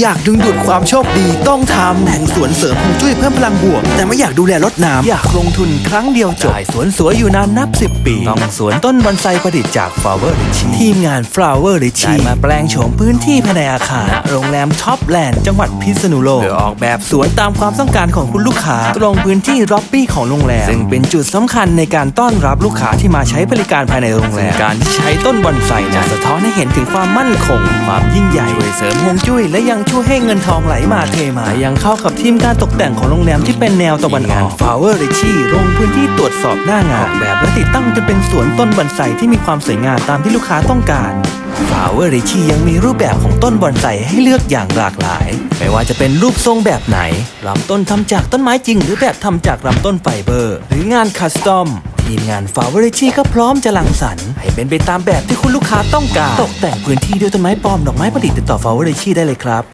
อยากดึงดูดความโชคดีต้องทำแหล่งสวนเสริมฮวงจุ้ยเพิ่มพลังบวก แต่ไม่อยากดูแลรดน้ำอยากลงทุนครั้งเดียวจบสวนสวยอยู่นานนับ 10 ปี ต้องสวนต้นบอนไซประดิษฐ์จาก Flower r i c h ทีมงาน Flower r i c h ได้มาแปลงโฉมพื้นที่ภายในอาคารโรงแรมท็อปแลนด์จังหวัดพิษณุโลกเพื่อออกแบบสวนตามความต้องการของคุณลูกค้า ตรงพื้นที่ร็อบบี้ของโรงแรมซึ่งเป็นจุดสำคัญในการต้อนรับลูกค้าที่มาใช้บริการภายในโรงแรมการที่ใช้ต้นบอนไซจะสะท้อนให้เห็นถึงความมั่นคง ความยิ่งใหญ่ช่วยเสริมฮวงจุ้ยและยังช่วยให้เงินทองไหลมาเทมายังเข้ากับทีมการตกแต่งของโรงแรมที่เป็นแนวตะวันออก Flower r i c h ลงพื้นที่ตรวจสอบหน้างานออกแบบและติดตั้งจนเป็นสวนต้นบอนไซที่มีความสวยงามตามที่ลูกค้าต้องการ Flower r i c h ยังมีรูปแบบของต้นบอนไซให้เลือกอย่างหลากหลาย ไม่ว่าจะเป็นรูปทรงแบบไหนลำต้นทำจากต้นไม้จริง หรือแบบทำจากลำต้นไฟเบอร์ หรืองานคัสตอมทีมงาน Flower r i c h ก็พร้อมจะรังสรรค์ให้เป็นไปตามแบบที่คุณลูกค้าต้องการ ตกแต่งพื้นที่ด้วยต้นไม้ปลอมดอกไม้ประดิษฐ์ติดต่อ Flower r i c h ได้เลยครับ